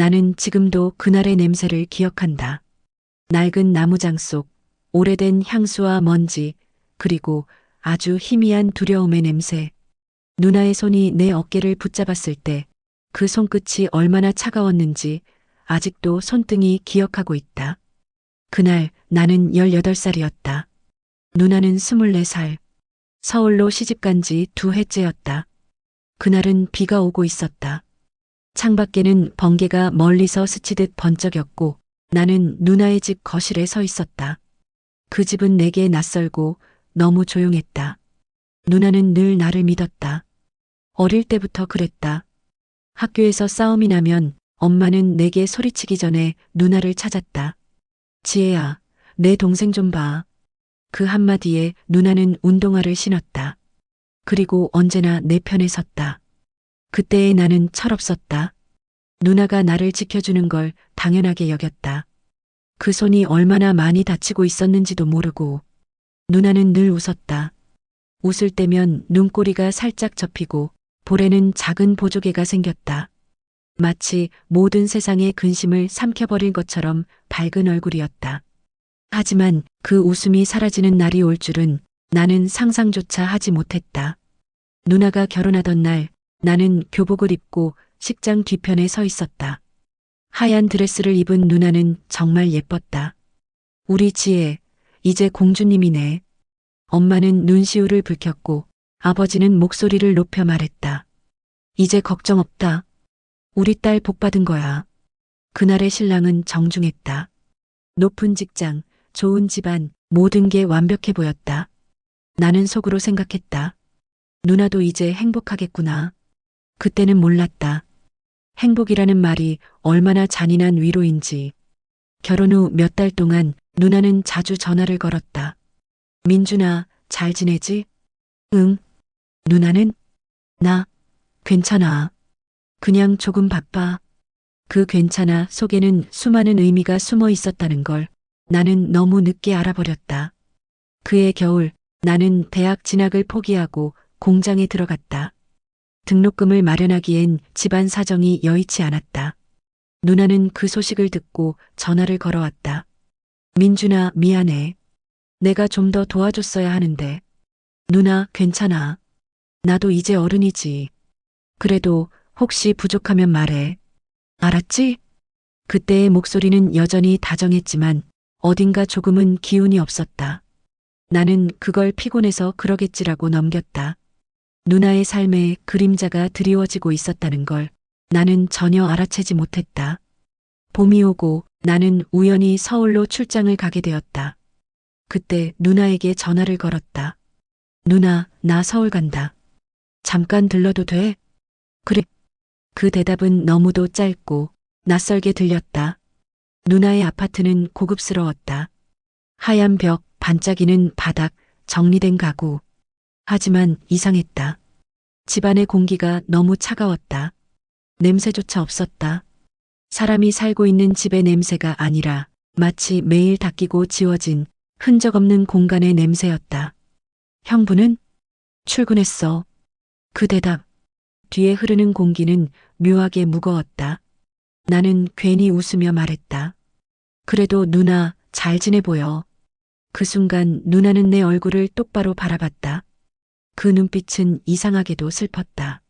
나는 지금도 그날의 냄새를 기억한다. 낡은 나무장 속 오래된 향수와 먼지 그리고 아주 희미한 두려움의 냄새. 누나의 손이 내 어깨를 붙잡았을 때 그 손끝이 얼마나 차가웠는지 아직도 손등이 기억하고 있다. 그날 나는 18살이었다. 누나는 24살. 서울로 시집간 지 두 해째였다. 그날은 비가 오고 있었다. 창밖에는 번개가 멀리서 스치듯 번쩍였고 나는 누나의 집 거실에 서 있었다. 그 집은 내게 낯설고 너무 조용했다. 누나는 늘 나를 믿었다. 어릴 때부터 그랬다. 학교에서 싸움이 나면 엄마는 내게 소리치기 전에 누나를 찾았다. 지혜야, 내 동생 좀 봐. 그 한마디에 누나는 운동화를 신었다. 그리고 언제나 내 편에 섰다. 그때의 나는 철없었다. 누나가 나를 지켜주는 걸 당연하게 여겼다. 그 손이 얼마나 많이 다치고 있었는지도 모르고 누나는 늘 웃었다. 웃을 때면 눈꼬리가 살짝 접히고 볼에는 작은 보조개가 생겼다. 마치 모든 세상의 근심을 삼켜버린 것처럼 밝은 얼굴이었다. 하지만 그 웃음이 사라지는 날이 올 줄은 나는 상상조차 하지 못했다. 누나가 결혼하던 날 나는 교복을 입고 식장 뒤편에 서 있었다. 하얀 드레스를 입은 누나는 정말 예뻤다. 우리 지혜, 이제 공주님이네. 엄마는 눈시울을 붉혔고 아버지는 목소리를 높여 말했다. 이제 걱정 없다. 우리 딸 복 받은 거야. 그날의 신랑은 정중했다. 높은 직장, 좋은 집안, 모든 게 완벽해 보였다. 나는 속으로 생각했다. 누나도 이제 행복하겠구나. 그때는 몰랐다. 행복이라는 말이 얼마나 잔인한 위로인지. 결혼 후 몇 달 동안 누나는 자주 전화를 걸었다. 민준아, 잘 지내지? 응. 누나는? 나, 괜찮아. 그냥 조금 바빠. 그 괜찮아 속에는 수많은 의미가 숨어 있었다는 걸 나는 너무 늦게 알아버렸다. 그해 겨울 나는 대학 진학을 포기하고 공장에 들어갔다. 등록금을 마련하기엔 집안 사정이 여의치 않았다. 누나는 그 소식을 듣고 전화를 걸어왔다. 민준아, 미안해. 내가 좀 더 도와줬어야 하는데. 누나, 괜찮아. 나도 이제 어른이지. 그래도 혹시 부족하면 말해. 알았지? 그때의 목소리는 여전히 다정했지만 어딘가 조금은 기운이 없었다. 나는 그걸 피곤해서 그러겠지라고 넘겼다. 누나의 삶에 그림자가 드리워지고 있었다는 걸 나는 전혀 알아채지 못했다. 봄이 오고 나는 우연히 서울로 출장을 가게 되었다. 그때 누나에게 전화를 걸었다. 누나, 나 서울 간다. 잠깐 들러도 돼? 그래. 그 대답은 너무도 짧고 낯설게 들렸다. 누나의 아파트는 고급스러웠다. 하얀 벽, 반짝이는 바닥, 정리된 가구. 하지만 이상했다. 집안의 공기가 너무 차가웠다. 냄새조차 없었다. 사람이 살고 있는 집의 냄새가 아니라 마치 매일 닦이고 지워진 흔적 없는 공간의 냄새였다. 형부는 출근했어. 그 대답. 뒤에 흐르는 공기는 묘하게 무거웠다. 나는 괜히 웃으며 말했다. 그래도 누나 잘 지내 보여. 그 순간 누나는 내 얼굴을 똑바로 바라봤다. 그 눈빛은 이상하게도 슬펐다.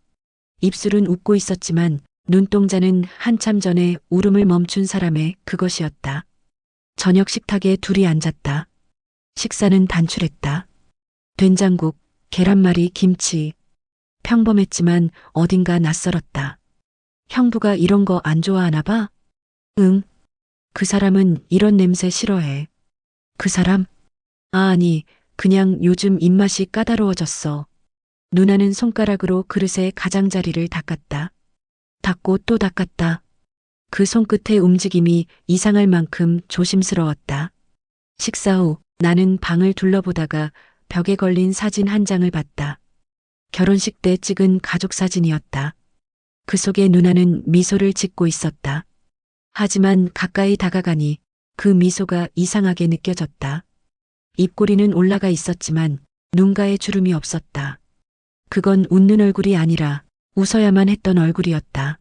입술은 웃고 있었지만 눈동자는 한참 전에 울음을 멈춘 사람의 그것이었다. 저녁 식탁에 둘이 앉았다. 식사는 단출했다. 된장국, 계란말이, 김치. 평범했지만 어딘가 낯설었다. 형부가 이런 거 안 좋아하나 봐? 응. 그 사람은 이런 냄새 싫어해. 그 사람? 아, 아니, 그냥 요즘 입맛이 까다로워졌어. 누나는 손가락으로 그릇의 가장자리를 닦았다. 닦고 또 닦았다. 그 손끝의 움직임이 이상할 만큼 조심스러웠다. 식사 후 나는 방을 둘러보다가 벽에 걸린 사진 한 장을 봤다. 결혼식 때 찍은 가족 사진이었다. 그 속에 누나는 미소를 짓고 있었다. 하지만 가까이 다가가니 그 미소가 이상하게 느껴졌다. 입꼬리는 올라가 있었지만 눈가에 주름이 없었다. 그건 웃는 얼굴이 아니라 웃어야만 했던 얼굴이었다.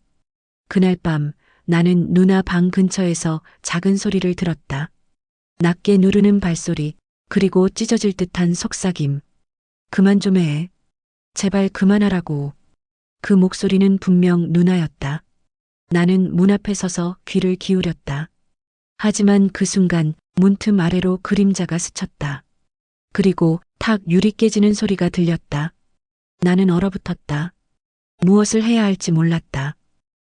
그날 밤 나는 누나 방 근처에서 작은 소리를 들었다. 낮게 누르는 발소리, 그리고 찢어질 듯한 속삭임. 그만 좀 해. 제발 그만하라고. 그 목소리는 분명 누나였다. 나는 문 앞에 서서 귀를 기울였다. 하지만 그 순간 문틈 아래로 그림자가 스쳤다. 그리고 탁 유리 깨지는 소리가 들렸다. 나는 얼어붙었다. 무엇을 해야 할지 몰랐다.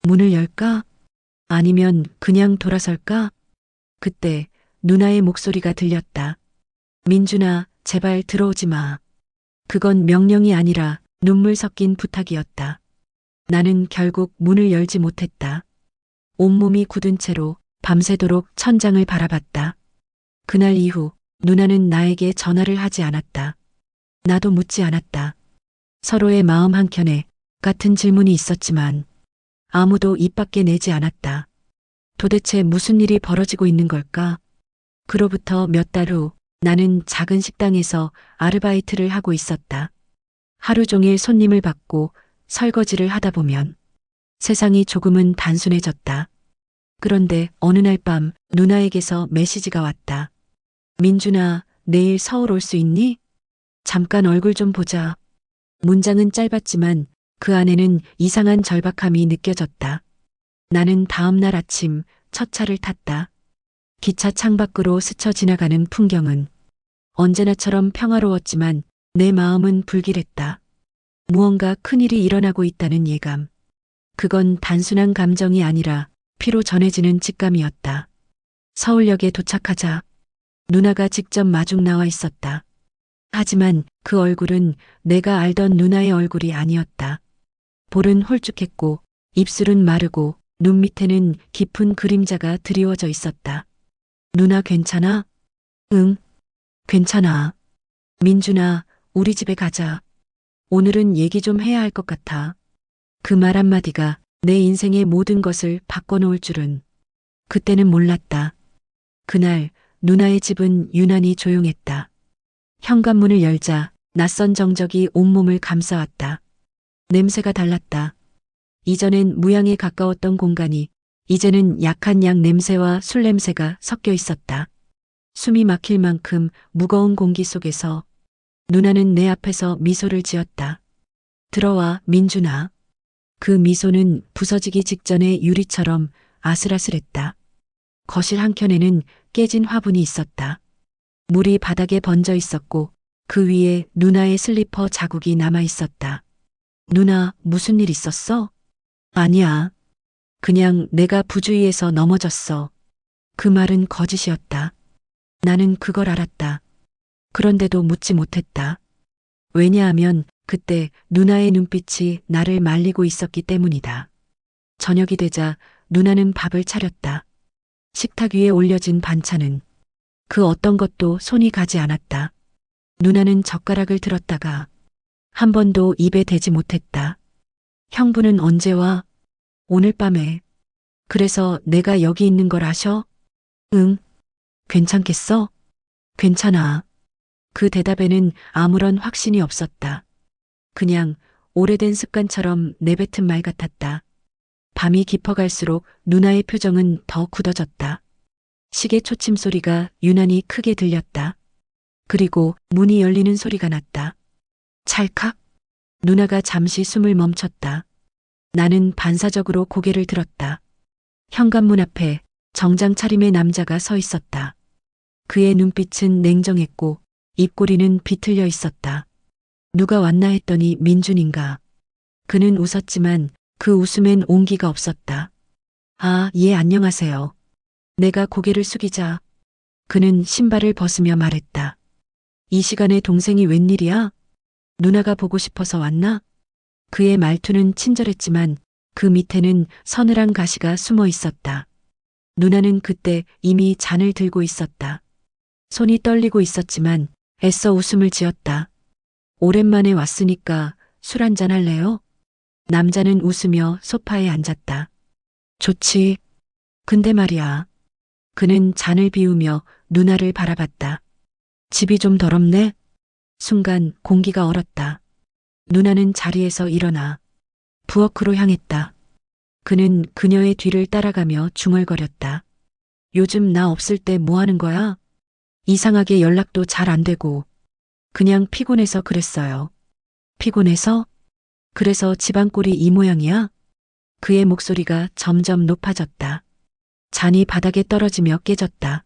문을 열까? 아니면 그냥 돌아설까? 그때 누나의 목소리가 들렸다. 민준아, 제발 들어오지 마. 그건 명령이 아니라 눈물 섞인 부탁이었다. 나는 결국 문을 열지 못했다. 온몸이 굳은 채로 밤새도록 천장을 바라봤다. 그날 이후 누나는 나에게 전화를 하지 않았다. 나도 묻지 않았다. 서로의 마음 한켠에 같은 질문이 있었지만 아무도 입 밖에 내지 않았다. 도대체 무슨 일이 벌어지고 있는 걸까? 그로부터 몇 달 후 나는 작은 식당에서 아르바이트를 하고 있었다. 하루 종일 손님을 받고 설거지를 하다 보면 세상이 조금은 단순해졌다. 그런데 어느 날 밤 누나에게서 메시지가 왔다. 민준아, 내일 서울 올 수 있니? 잠깐 얼굴 좀 보자. 문장은 짧았지만 그 안에는 이상한 절박함이 느껴졌다. 나는 다음 날 아침 첫 차를 탔다. 기차 창밖으로 스쳐 지나가는 풍경은 언제나처럼 평화로웠지만 내 마음은 불길했다. 무언가 큰일이 일어나고 있다는 예감. 그건 단순한 감정이 아니라 피로 전해지는 직감이었다. 서울역에 도착하자 누나가 직접 마중 나와 있었다. 하지만 그 얼굴은 내가 알던 누나의 얼굴이 아니었다. 볼은 홀쭉했고 입술은 마르고 눈 밑에는 깊은 그림자가 드리워져 있었다. 누나 괜찮아? 응, 괜찮아. 민준아, 우리 집에 가자. 오늘은 얘기 좀 해야 할 것 같아. 그 말 한마디가 내 인생의 모든 것을 바꿔놓을 줄은 그때는 몰랐다. 그날 누나의 집은 유난히 조용했다. 현관문을 열자 낯선 정적이 온몸을 감싸왔다. 냄새가 달랐다. 이전엔 무향에 가까웠던 공간이 이제는 약한 약 냄새와 술 냄새가 섞여 있었다. 숨이 막힐 만큼 무거운 공기 속에서 누나는 내 앞에서 미소를 지었다. 들어와, 민준아. 그 미소는 부서지기 직전의 유리처럼 아슬아슬했다. 거실 한켠에는 깨진 화분이 있었다. 물이 바닥에 번져 있었고 그 위에 누나의 슬리퍼 자국이 남아 있었다. 누나, 무슨 일 있었어? 아니야. 그냥 내가 부주의해서 넘어졌어. 그 말은 거짓이었다. 나는 그걸 알았다. 그런데도 묻지 못했다. 왜냐하면 그때 누나의 눈빛이 나를 말리고 있었기 때문이다. 저녁이 되자 누나는 밥을 차렸다. 식탁 위에 올려진 반찬은 그 어떤 것도 손이 가지 않았다. 누나는 젓가락을 들었다가 한 번도 입에 대지 못했다. 형부는 언제 와? 오늘 밤에. 그래서 내가 여기 있는 걸 아셔? 응. 괜찮겠어? 괜찮아. 그 대답에는 아무런 확신이 없었다. 그냥 오래된 습관처럼 내뱉은 말 같았다. 밤이 깊어갈수록 누나의 표정은 더 굳어졌다. 시계 초침 소리가 유난히 크게 들렸다. 그리고 문이 열리는 소리가 났다. 찰칵. 누나가 잠시 숨을 멈췄다. 나는 반사적으로 고개를 들었다. 현관문 앞에 정장 차림의 남자가 서 있었다. 그의 눈빛은 냉정했고 입꼬리는 비틀려 있었다. 누가 왔나 했더니 민준인가. 그는 웃었지만 그 웃음엔 온기가 없었다. 아, 예, 안녕하세요. 내가 고개를 숙이자 그는 신발을 벗으며 말했다. 이 시간에 동생이 웬일이야? 누나가 보고 싶어서 왔나? 그의 말투는 친절했지만 그 밑에는 서늘한 가시가 숨어 있었다. 누나는 그때 이미 잔을 들고 있었다. 손이 떨리고 있었지만 애써 웃음을 지었다. 오랜만에 왔으니까 술 한잔 할래요? 남자는 웃으며 소파에 앉았다. 좋지. 근데 말이야. 그는 잔을 비우며 누나를 바라봤다. 집이 좀 더럽네? 순간 공기가 얼었다. 누나는 자리에서 일어나 부엌으로 향했다. 그는 그녀의 뒤를 따라가며 중얼거렸다. 요즘 나 없을 때 뭐 하는 거야? 이상하게 연락도 잘 안 되고. 그냥 피곤해서 그랬어요. 피곤해서? 그래서 꼴이 이 모양이야? 그의 목소리가 점점 높아졌다. 잔이 바닥에 떨어지며 깨졌다.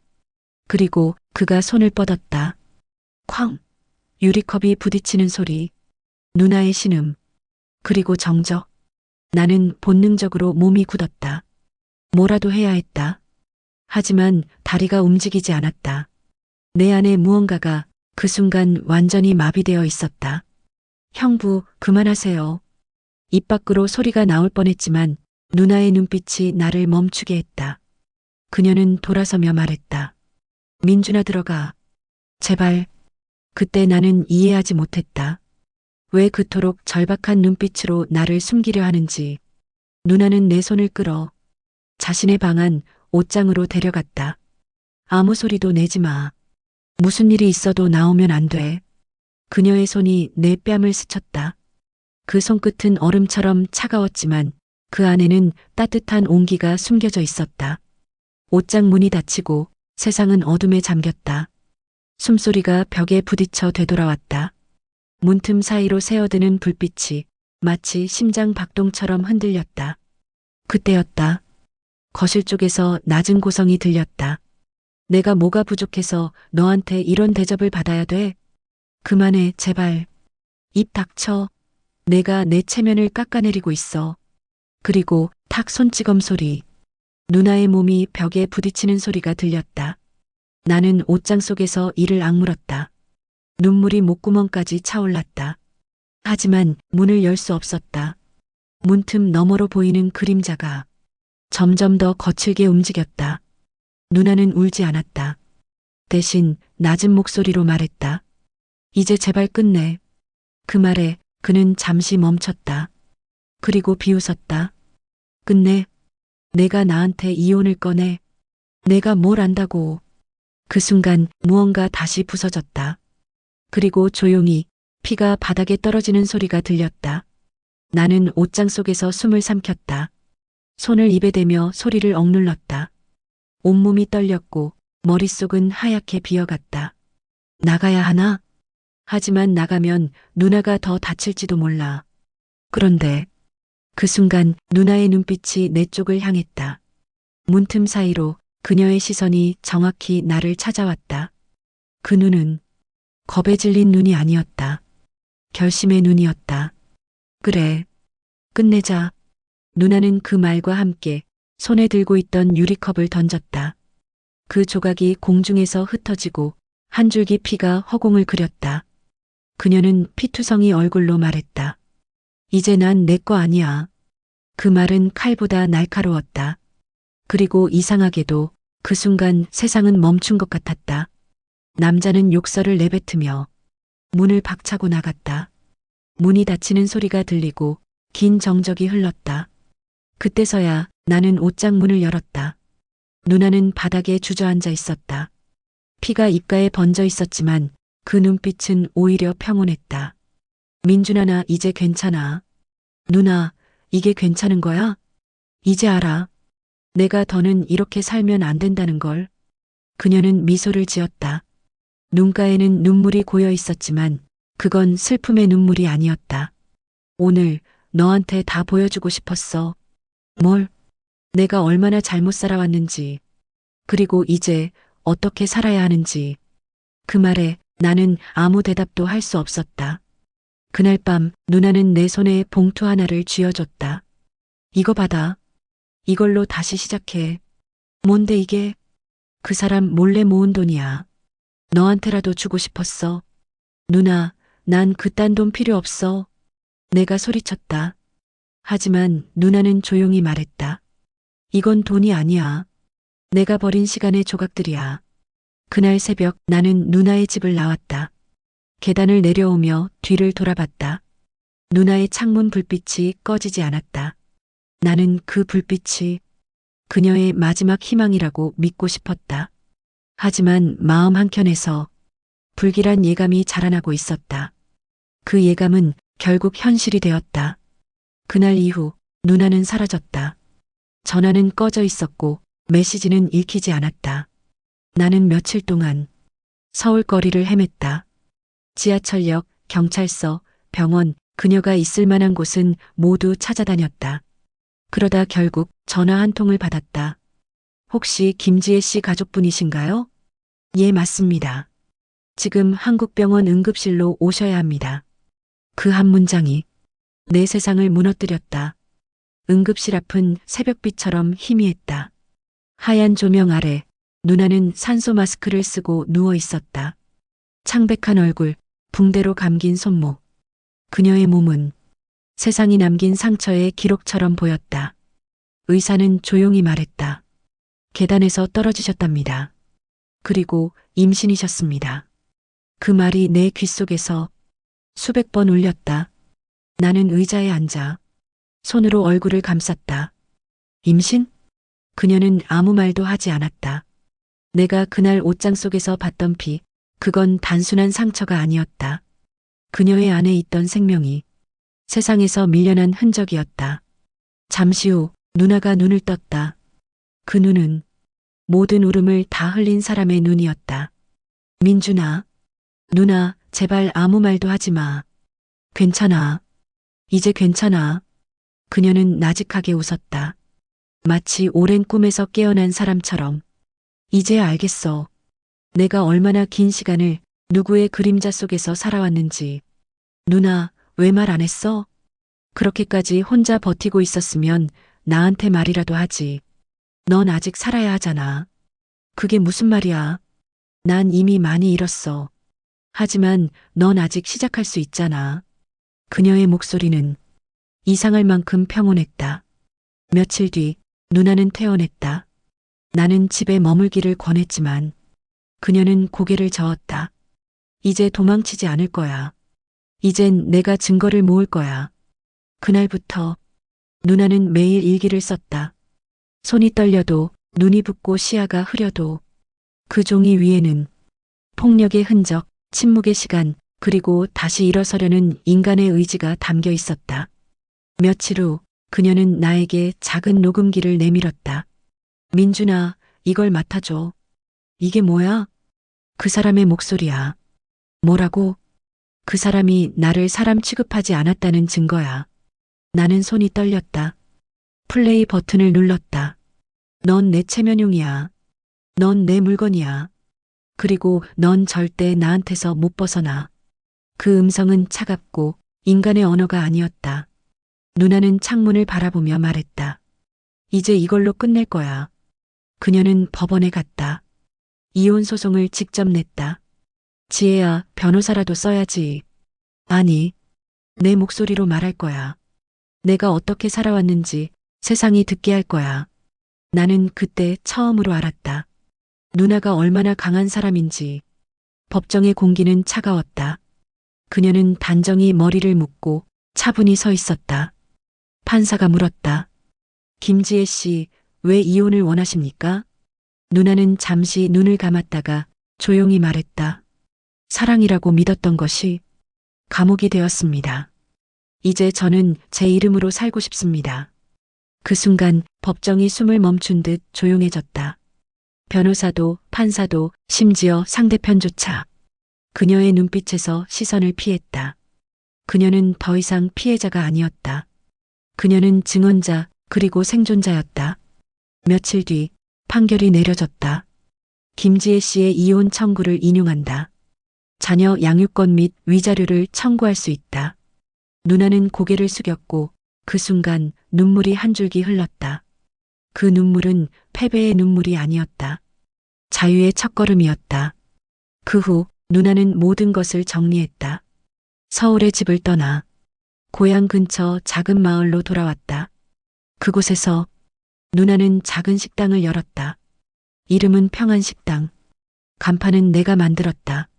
그리고 그가 손을 뻗었다. 쾅! 유리컵이 부딪히는 소리. 누나의 신음. 그리고 정적. 나는 본능적으로 몸이 굳었다. 뭐라도 해야 했다. 하지만 다리가 움직이지 않았다. 내 안에 무언가가 그 순간 완전히 마비되어 있었다. 형부, 그만하세요. 입 밖으로 소리가 나올 뻔했지만 누나의 눈빛이 나를 멈추게 했다. 그녀는 돌아서며 말했다. 민준아 들어가. 제발. 그때 나는 이해하지 못했다. 왜 그토록 절박한 눈빛으로 나를 숨기려 하는지. 누나는 내 손을 끌어 자신의 방 안 옷장으로 데려갔다. 아무 소리도 내지 마. 무슨 일이 있어도 나오면 안 돼. 그녀의 손이 내 뺨을 스쳤다. 그 손끝은 얼음처럼 차가웠지만 그 안에는 따뜻한 온기가 숨겨져 있었다. 옷장 문이 닫히고 세상은 어둠에 잠겼다. 숨소리가 벽에 부딪혀 되돌아왔다. 문틈 사이로 새어드는 불빛이 마치 심장 박동처럼 흔들렸다. 그때였다. 거실 쪽에서 낮은 고성이 들렸다. 내가 뭐가 부족해서 너한테 이런 대접을 받아야 돼? 그만해, 제발. 입 닥쳐. 내가 내 체면을 깎아내리고 있어. 그리고 탁 손찌검 소리. 누나의 몸이 벽에 부딪히는 소리가 들렸다. 나는 옷장 속에서 이를 악물었다. 눈물이 목구멍까지 차올랐다. 하지만 문을 열 수 없었다. 문틈 너머로 보이는 그림자가 점점 더 거칠게 움직였다. 누나는 울지 않았다. 대신 낮은 목소리로 말했다. 이제 제발 끝내. 그 말에 그는 잠시 멈췄다. 그리고 비웃었다. 끝내. 내가 나한테 이혼을 꺼내. 내가 뭘 안다고. 그 순간 무언가 다시 부서졌다. 그리고 조용히 피가 바닥에 떨어지는 소리가 들렸다. 나는 옷장 속에서 숨을 삼켰다. 손을 입에 대며 소리를 억눌렀다. 온몸이 떨렸고 머릿속은 하얗게 비어갔다. 나가야 하나? 하지만 나가면 누나가 더 다칠지도 몰라. 그런데 그 순간 누나의 눈빛이 내 쪽을 향했다. 문틈 사이로 그녀의 시선이 정확히 나를 찾아왔다. 그 눈은 겁에 질린 눈이 아니었다. 결심의 눈이었다. 그래. 끝내자. 누나는 그 말과 함께 손에 들고 있던 유리컵을 던졌다. 그 조각이 공중에서 흩어지고 한 줄기 피가 허공을 그렸다. 그녀는 피투성이 얼굴로 말했다. 이제 난 내 거 아니야. 그 말은 칼보다 날카로웠다. 그리고 이상하게도 그 순간 세상은 멈춘 것 같았다. 남자는 욕설을 내뱉으며 문을 박차고 나갔다. 문이 닫히는 소리가 들리고 긴 정적이 흘렀다. 그때서야 나는 옷장 문을 열었다. 누나는 바닥에 주저앉아 있었다. 피가 입가에 번져 있었지만 그 눈빛은 오히려 평온했다. 민준아 나 이제 괜찮아. 누나, 이게 괜찮은 거야? 이제 알아. 내가 더는 이렇게 살면 안 된다는 걸. 그녀는 미소를 지었다. 눈가에는 눈물이 고여 있었지만 그건 슬픔의 눈물이 아니었다. 오늘 너한테 다 보여주고 싶었어. 뭘? 내가 얼마나 잘못 살아왔는지. 그리고 이제 어떻게 살아야 하는지. 그 말에 나는 아무 대답도 할 수 없었다. 그날 밤 누나는 내 손에 봉투 하나를 쥐어줬다. 이거 받아. 이걸로 다시 시작해. 뭔데 이게? 그 사람 몰래 모은 돈이야. 너한테라도 주고 싶었어. 누나, 난 그딴 돈 필요 없어. 내가 소리쳤다. 하지만 누나는 조용히 말했다. 이건 돈이 아니야. 내가 버린 시간의 조각들이야. 그날 새벽 나는 누나의 집을 나왔다. 계단을 내려오며 뒤를 돌아봤다. 누나의 창문 불빛이 꺼지지 않았다. 나는 그 불빛이 그녀의 마지막 희망이라고 믿고 싶었다. 하지만 마음 한켠에서 불길한 예감이 자라나고 있었다. 그 예감은 결국 현실이 되었다. 그날 이후 누나는 사라졌다. 전화는 꺼져 있었고 메시지는 읽히지 않았다. 나는 며칠 동안 서울 거리를 헤맸다. 지하철역, 경찰서, 병원, 그녀가 있을 만한 곳은 모두 찾아다녔다. 그러다 결국 전화 한 통을 받았다. 혹시 김지혜 씨 가족분이신가요? 예, 맞습니다. 지금 한국병원 응급실로 오셔야 합니다. 그 한 문장이 내 세상을 무너뜨렸다. 응급실 앞은 새벽빛처럼 희미했다. 하얀 조명 아래 누나는 산소 마스크를 쓰고 누워 있었다. 창백한 얼굴, 붕대로 감긴 손목. 그녀의 몸은 세상이 남긴 상처의 기록처럼 보였다. 의사는 조용히 말했다. 계단에서 떨어지셨답니다. 그리고 임신이셨습니다. 그 말이 내 귓속에서 수백 번 울렸다. 나는 의자에 앉아 손으로 얼굴을 감쌌다. 임신? 그녀는 아무 말도 하지 않았다. 내가 그날 옷장 속에서 봤던 피, 그건 단순한 상처가 아니었다. 그녀의 안에 있던 생명이 세상에서 밀려난 흔적이었다. 잠시 후 누나가 눈을 떴다. 그 눈은 모든 울음을 다 흘린 사람의 눈이었다. 민준아, 누나, 제발 아무 말도 하지 마. 괜찮아. 이제 괜찮아. 그녀는 나직하게 웃었다. 마치 오랜 꿈에서 깨어난 사람처럼. 이제 알겠어. 내가 얼마나 긴 시간을 누구의 그림자 속에서 살아왔는지. 누나, 왜 말 안 했어? 그렇게까지 혼자 버티고 있었으면 나한테 말이라도 하지. 넌 아직 살아야 하잖아. 그게 무슨 말이야? 난 이미 많이 잃었어. 하지만 넌 아직 시작할 수 있잖아. 그녀의 목소리는 이상할 만큼 평온했다. 며칠 뒤 누나는 퇴원했다. 나는 집에 머물기를 권했지만 그녀는 고개를 저었다. 이제 도망치지 않을 거야. 이젠 내가 증거를 모을 거야. 그날부터 누나는 매일 일기를 썼다. 손이 떨려도 눈이 붓고 시야가 흐려도 그 종이 위에는 폭력의 흔적, 침묵의 시간, 그리고 다시 일어서려는 인간의 의지가 담겨 있었다. 며칠 후 그녀는 나에게 작은 녹음기를 내밀었다. 민준아, 이걸 맡아줘. 이게 뭐야? 그 사람의 목소리야. 뭐라고? 그 사람이 나를 사람 취급하지 않았다는 증거야. 나는 손이 떨렸다. 플레이 버튼을 눌렀다. 넌 내 체면용이야. 넌 내 물건이야. 그리고 넌 절대 나한테서 못 벗어나. 그 음성은 차갑고 인간의 언어가 아니었다. 누나는 창문을 바라보며 말했다. 이제 이걸로 끝낼 거야. 그녀는 법원에 갔다. 이혼 소송을 직접 냈다. 지혜야, 변호사라도 써야지. 아니, 내 목소리로 말할 거야. 내가 어떻게 살아왔는지 세상이 듣게 할 거야. 나는 그때 처음으로 알았다. 누나가 얼마나 강한 사람인지. 법정의 공기는 차가웠다. 그녀는 단정히 머리를 묶고 차분히 서 있었다. 판사가 물었다. 김지혜 씨, 왜 이혼을 원하십니까? 누나는 잠시 눈을 감았다가 조용히 말했다. 사랑이라고 믿었던 것이 감옥이 되었습니다. 이제 저는 제 이름으로 살고 싶습니다. 그 순간 법정이 숨을 멈춘 듯 조용해졌다. 변호사도 판사도 심지어 상대편조차 그녀의 눈빛에서 시선을 피했다. 그녀는 더 이상 피해자가 아니었다. 그녀는 증언자 그리고 생존자였다. 며칠 뒤 판결이 내려졌다. 김지혜 씨의 이혼 청구를 인용한다. 자녀 양육권 및 위자료를 청구할 수 있다. 누나는 고개를 숙였고 그 순간 눈물이 한 줄기 흘렀다. 그 눈물은 패배의 눈물이 아니었다. 자유의 첫걸음이었다. 그 후 누나는 모든 것을 정리했다. 서울의 집을 떠나 고향 근처 작은 마을로 돌아왔다. 그곳에서 누나는 작은 식당을 열었다. 이름은 평안식당. 간판은 내가 만들었다.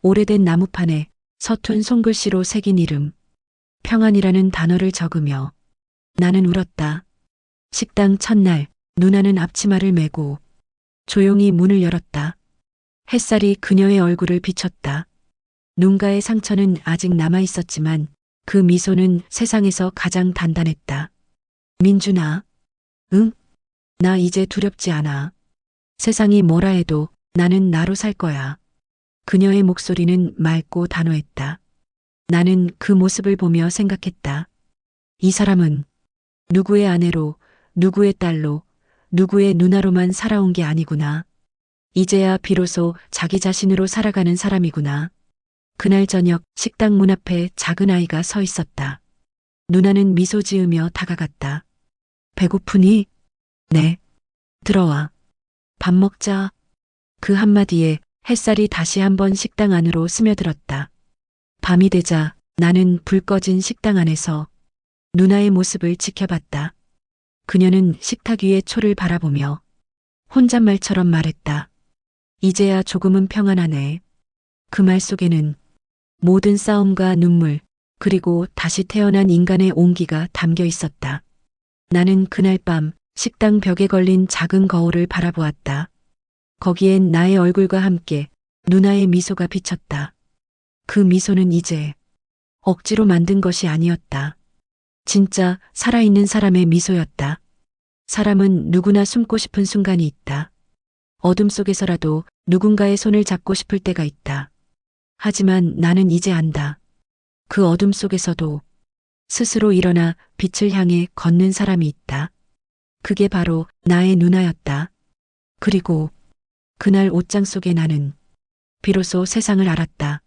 오래된 나무판에 서툰 손글씨로 새긴 이름. 평안이라는 단어를 적으며 나는 울었다. 식당 첫날 누나는 앞치마를 메고 조용히 문을 열었다. 햇살이 그녀의 얼굴을 비쳤다. 눈가의 상처는 아직 남아 있었지만 그 미소는 세상에서 가장 단단했다. 민준아, 응? 나 이제 두렵지 않아. 세상이 뭐라 해도 나는 나로 살 거야. 그녀의 목소리는 맑고 단호했다. 나는 그 모습을 보며 생각했다. 이 사람은 누구의 아내로, 누구의 딸로, 누구의 누나로만 살아온 게 아니구나. 이제야 비로소 자기 자신으로 살아가는 사람이구나. 그날 저녁 식당 문 앞에 작은 아이가 서 있었다. 누나는 미소 지으며 다가갔다. 배고프니? 네. 들어와. 밥 먹자. 그 한마디에 햇살이 다시 한번 식당 안으로 스며들었다. 밤이 되자 나는 불 꺼진 식당 안에서 누나의 모습을 지켜봤다. 그녀는 식탁 위의 초를 바라보며 혼잣말처럼 말했다. 이제야 조금은 평안하네. 그 말 속에는 모든 싸움과 눈물, 그리고 다시 태어난 인간의 온기가 담겨 있었다. 나는 그날 밤 식당 벽에 걸린 작은 거울을 바라보았다. 거기엔 나의 얼굴과 함께 누나의 미소가 비쳤다. 그 미소는 이제 억지로 만든 것이 아니었다. 진짜 살아있는 사람의 미소였다. 사람은 누구나 숨고 싶은 순간이 있다. 어둠 속에서라도 누군가의 손을 잡고 싶을 때가 있다. 하지만 나는 이제 안다. 그 어둠 속에서도 스스로 일어나 빛을 향해 걷는 사람이 있다. 그게 바로 나의 누나였다. 그리고 그날 옷장 속에 나는 비로소 세상을 알았다.